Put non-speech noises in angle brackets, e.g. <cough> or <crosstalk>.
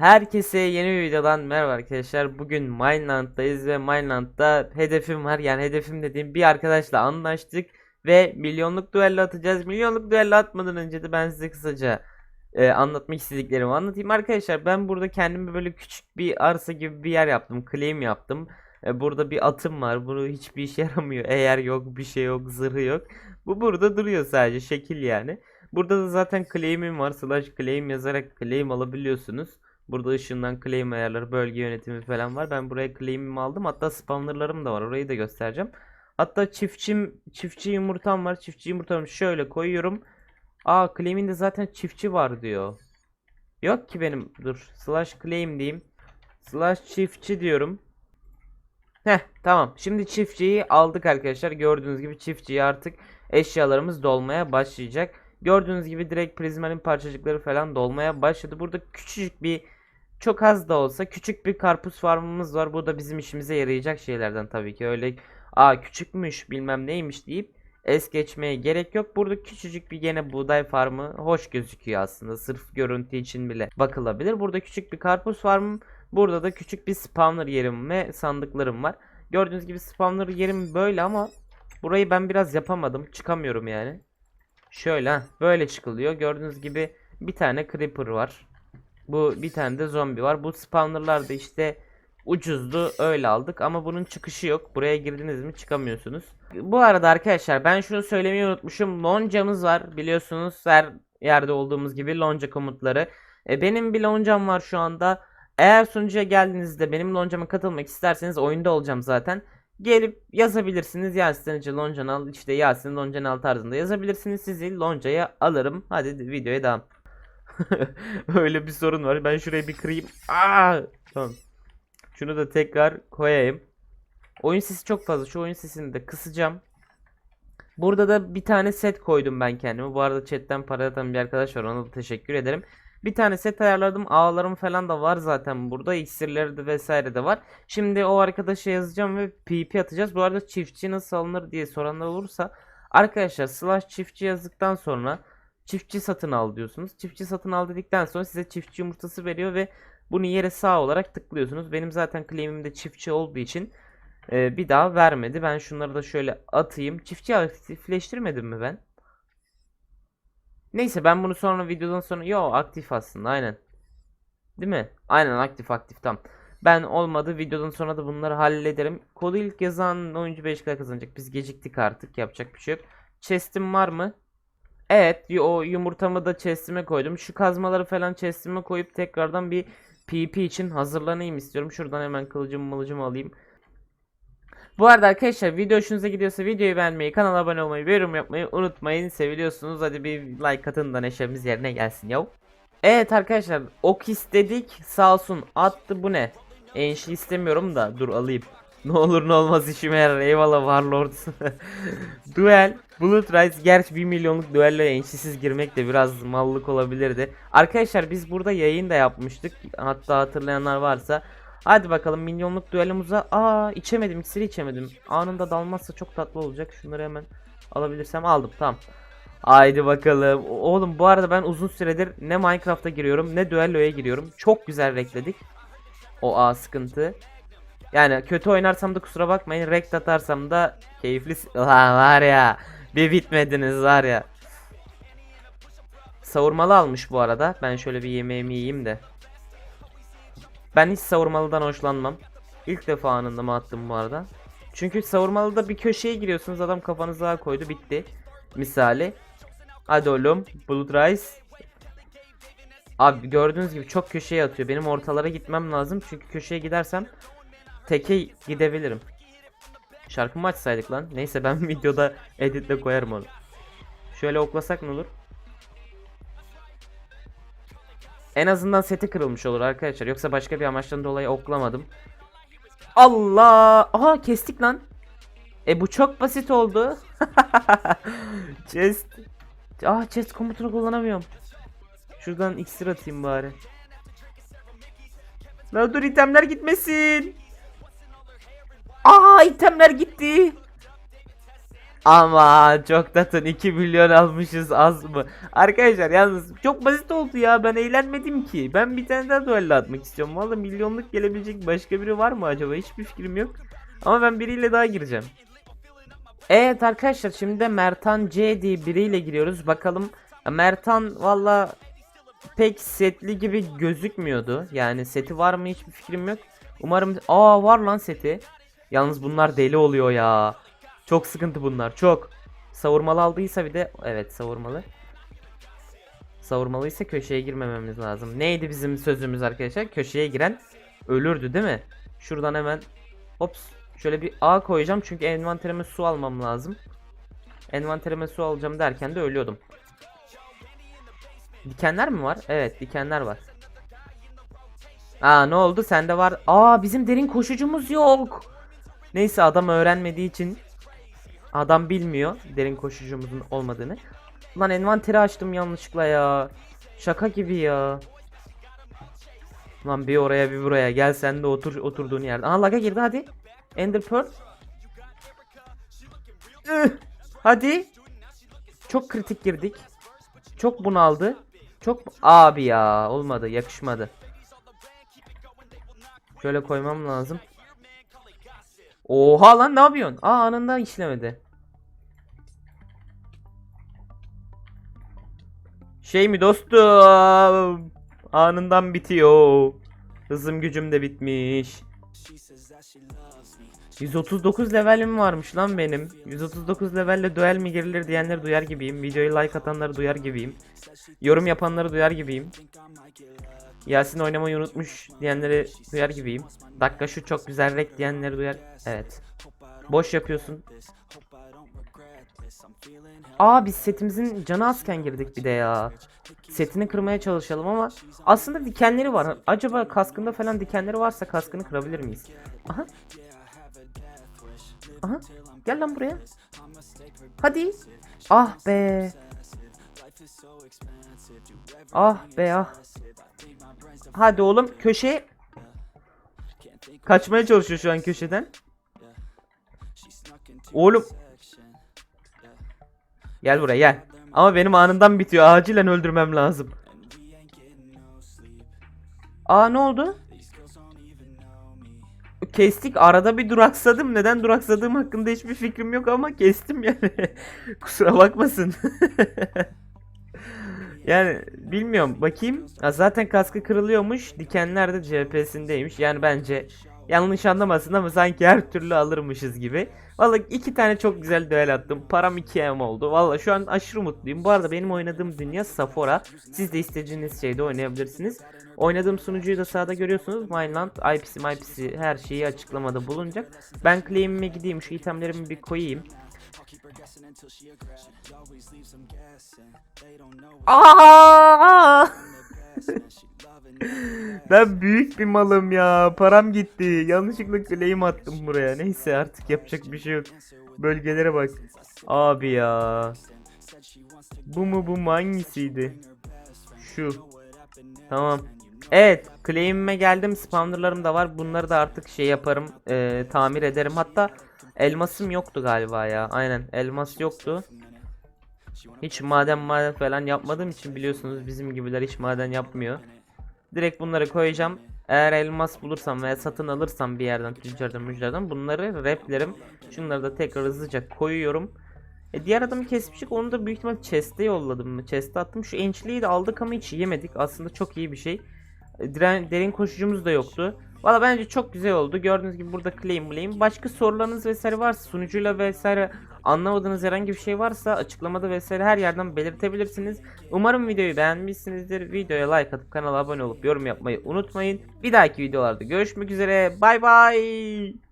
Herkese yeni bir videodan merhaba arkadaşlar. Bugün Mineland'dayız ve Mineland'da hedefim var. Yani hedefim dediğim bir arkadaşla anlaştık ve milyonluk duello atacağız. Milyonluk duello atmadan önce de ben size kısaca e, anlatmak istediklerimi anlatayım. Arkadaşlar ben burada kendime böyle küçük bir arsa gibi bir yer yaptım. Claim yaptım. E, burada bir atım var. Bunu hiçbir işe <laughs> yaramıyor. Eğer yok bir şey yok zırhı yok. Bu burada duruyor sadece şekil yani. Burada da zaten claim'im var. Slash claim yazarak claim alabiliyorsunuz. Burada ışığından claim ayarları, bölge yönetimi falan var. Ben buraya claim'imi aldım. Hatta spawnerlarım da var. Orayı da göstereceğim. Hatta çiftçim, çiftçi yumurtam var. Çiftçi yumurtamı şöyle koyuyorum. Aa claim'inde zaten çiftçi var diyor. Yok ki benim. Dur. Slash claim diyeyim. Slash çiftçi diyorum. Heh tamam. Şimdi çiftçiyi aldık arkadaşlar. Gördüğünüz gibi çiftçiyi artık eşyalarımız dolmaya başlayacak. Gördüğünüz gibi direkt prizmanın parçacıkları falan dolmaya başladı. Burada küçücük bir çok az da olsa küçük bir karpuz farmımız var. Bu da bizim işimize yarayacak şeylerden tabii ki. Öyle aa küçükmüş bilmem neymiş deyip es geçmeye gerek yok. Burada küçücük bir gene buğday farmı hoş gözüküyor aslında. Sırf görüntü için bile bakılabilir. Burada küçük bir karpuz farmım. Burada da küçük bir spawner yerim ve sandıklarım var. Gördüğünüz gibi spawner yerim böyle ama burayı ben biraz yapamadım. Çıkamıyorum yani. Şöyle böyle çıkılıyor. Gördüğünüz gibi bir tane creeper var. Bu bir tane de zombi var. Bu spawnerlar da işte ucuzdu öyle aldık ama bunun çıkışı yok. Buraya girdiniz mi çıkamıyorsunuz. Bu arada arkadaşlar ben şunu söylemeyi unutmuşum. Loncamız var biliyorsunuz her yerde olduğumuz gibi lonca komutları. E, benim bir loncam var şu anda. Eğer sunucuya geldiğinizde benim loncama katılmak isterseniz oyunda olacağım zaten. Gelip yazabilirsiniz Yasin için loncanı al işte Yasin loncanı al tarzında yazabilirsiniz sizi loncaya alırım. Hadi videoya devam. <laughs> Öyle bir sorun var. Ben şurayı bir kırayım. Aa! Tamam. Şunu da tekrar koyayım. Oyun sesi çok fazla. Şu oyun sesini de kısacağım. Burada da bir tane set koydum ben kendime. Bu arada chatten para atan bir arkadaş var. Ona da teşekkür ederim. Bir tane set ayarladım. Ağlarım falan da var zaten burada. İksirleri de vesaire de var. Şimdi o arkadaşa yazacağım ve PP atacağız. Bu arada çiftçi nasıl alınır diye soranlar olursa arkadaşlar slash çiftçi yazdıktan sonra çiftçi satın al diyorsunuz. Çiftçi satın al dedikten sonra size çiftçi yumurtası veriyor ve bunu yere sağ olarak tıklıyorsunuz. Benim zaten claim'imde çiftçi olduğu için e, bir daha vermedi. Ben şunları da şöyle atayım. Çiftçi aktifleştirmedim mi ben? Neyse ben bunu sonra videodan sonra yo aktif aslında aynen. Değil mi? Aynen aktif aktif tam. Ben olmadı videodan sonra da bunları hallederim. Kodu ilk yazan oyuncu 5 kadar kazanacak. Biz geciktik artık yapacak bir şey yok. Chest'im var mı? Evet o yumurtamı da chest'ime koydum. Şu kazmaları falan chest'ime koyup tekrardan bir PP için hazırlanayım istiyorum. Şuradan hemen kılıcımı mılıcımı alayım. Bu arada arkadaşlar video hoşunuza gidiyorsa videoyu beğenmeyi, kanala abone olmayı yorum yapmayı unutmayın. Seviliyorsunuz. Hadi bir like atın da neşemiz yerine gelsin yav. Evet arkadaşlar ok istedik sağ olsun attı bu ne? Enşi istemiyorum da dur alayım. Ne olur ne olmaz işime yarar eyvallah Warlord. <laughs> Duel Blood Rise gerçi 1 milyonluk duello enşisiz girmek de biraz mallık olabilirdi. Arkadaşlar biz burada yayın da yapmıştık. Hatta hatırlayanlar varsa. Hadi bakalım milyonluk düellomuza. Aa içemedim iksiri içemedim. Anında dalmazsa çok tatlı olacak. Şunları hemen alabilirsem aldım tamam. Haydi bakalım. Oğlum bu arada ben uzun süredir ne Minecraft'a giriyorum ne düelloya giriyorum. Çok güzel rekledik. O A sıkıntı. Yani kötü oynarsam da kusura bakmayın. Rekt atarsam da keyifli. Ulan var ya. Bir bitmediniz var ya. Savurmalı almış bu arada. Ben şöyle bir yemeğimi yiyeyim de. Ben hiç savurmalıdan hoşlanmam. İlk defa anında mı attım bu arada. Çünkü savurmalıda bir köşeye giriyorsunuz adam kafanıza koydu bitti. Misali. Hadi oğlum. Blood Rise. Abi gördüğünüz gibi çok köşeye atıyor. Benim ortalara gitmem lazım. Çünkü köşeye gidersem teke gidebilirim. Şarkımı açsaydık lan. Neyse ben <laughs> videoda editle koyarım onu. Şöyle oklasak ne olur? En azından seti kırılmış olur arkadaşlar. Yoksa başka bir amaçtan dolayı oklamadım. Allah! Aha kestik lan. E bu çok basit oldu. <laughs> chest. Ah chest komutunu kullanamıyorum. Şuradan iksir atayım bari. La dur itemler gitmesin. Aa itemler gitti. Ama çok tatın 2 milyon almışız az mı? Arkadaşlar yalnız çok basit oldu ya ben eğlenmedim ki. Ben bir tane daha duello atmak istiyorum. Valla milyonluk gelebilecek başka biri var mı acaba? Hiçbir fikrim yok. Ama ben biriyle daha gireceğim. Evet arkadaşlar şimdi de Mertan C diye biriyle giriyoruz. Bakalım Mertan valla pek setli gibi gözükmüyordu. Yani seti var mı hiçbir fikrim yok. Umarım aa var lan seti. Yalnız bunlar deli oluyor ya. Çok sıkıntı bunlar çok. Savurmalı aldıysa bir de evet savurmalı. Savurmalıysa köşeye girmememiz lazım. Neydi bizim sözümüz arkadaşlar? Köşeye giren ölürdü değil mi? Şuradan hemen hops şöyle bir A koyacağım çünkü envanterime su almam lazım. Envanterime su alacağım derken de ölüyordum. Dikenler mi var? Evet dikenler var. Aa ne oldu? Sende var. Aa bizim derin koşucumuz yok. Neyse adam öğrenmediği için adam bilmiyor derin koşucumuzun olmadığını. Lan envanteri açtım yanlışlıkla ya. Şaka gibi ya. Lan bir oraya bir buraya gel sen de otur oturduğun yerde. Aha laga girdi hadi. Ender Pearl. Hadi. Çok kritik girdik. Çok bunaldı. Çok abi ya olmadı yakışmadı. Şöyle koymam lazım. Oha lan ne yapıyorsun? Aa anında işlemedi. Şey mi dostum? Anından bitiyor. Hızım gücüm de bitmiş. 139 levelim varmış lan benim. 139 levelle duel mi girilir diyenleri duyar gibiyim. Videoyu like atanları duyar gibiyim. Yorum yapanları duyar gibiyim. Yasin oynamayı unutmuş diyenleri duyar gibiyim. Dakika şu çok güzel rek diyenleri duyar. Evet. Boş yapıyorsun. Aa biz setimizin canı azken girdik bir de ya. Setini kırmaya çalışalım ama aslında dikenleri var. Acaba kaskında falan dikenleri varsa kaskını kırabilir miyiz? Aha. Aha. Gel lan buraya. Hadi. Ah be. Ah be ah. Hadi oğlum köşeye. Kaçmaya çalışıyor şu an köşeden. Oğlum. Gel buraya gel. Ama benim anından bitiyor. Acilen öldürmem lazım. Aa ne oldu? Kestik arada bir duraksadım. Neden duraksadığım hakkında hiçbir fikrim yok ama kestim yani. <laughs> Kusura bakmasın. <laughs> yani bilmiyorum bakayım. Ha, zaten kaskı kırılıyormuş. Dikenler de CHP'sindeymiş. Yani bence yanlış anlamasın ama sanki her türlü alırmışız gibi. Vallahi iki tane çok güzel düel attım. Param 2M oldu. Vallahi şu an aşırı mutluyum. Bu arada benim oynadığım dünya Safora. Siz de istediğiniz şeyde oynayabilirsiniz. Oynadığım sunucuyu da sağda görüyorsunuz. Mineland, IPC, MyPC her şeyi açıklamada bulunacak. Ben claim'ime gideyim. Şu itemlerimi bir koyayım. Aa! ben büyük bir malım ya. Param gitti. Yanlışlıkla claim attım buraya. Neyse artık yapacak bir şey yok. Bölgelere bak. Abi ya. Bu mu bu mu hangisiydi? Şu. Tamam. Evet. Claim'ime geldim. Spawnerlarım da var. Bunları da artık şey yaparım. e, tamir ederim. Hatta elmasım yoktu galiba ya. Aynen. Elmas yoktu. Hiç maden maden falan yapmadığım için biliyorsunuz bizim gibiler hiç maden yapmıyor. Direkt bunları koyacağım. Eğer elmas bulursam veya satın alırsam bir yerden tüccardan müccardan bunları replerim. Şunları da tekrar hızlıca koyuyorum. E diğer adamı kesmiştik onu da büyük ihtimal chest'e yolladım mı? Chest'e attım. Şu ençliği de aldık ama hiç yemedik. Aslında çok iyi bir şey. Diren, derin koşucumuz da yoktu. Valla bence çok güzel oldu. Gördüğünüz gibi burada claim claim. Başka sorularınız vesaire varsa sunucuyla vesaire anlamadığınız herhangi bir şey varsa açıklamada vesaire her yerden belirtebilirsiniz. Umarım videoyu beğenmişsinizdir. Videoya like atıp kanala abone olup yorum yapmayı unutmayın. Bir dahaki videolarda görüşmek üzere. Bay bay.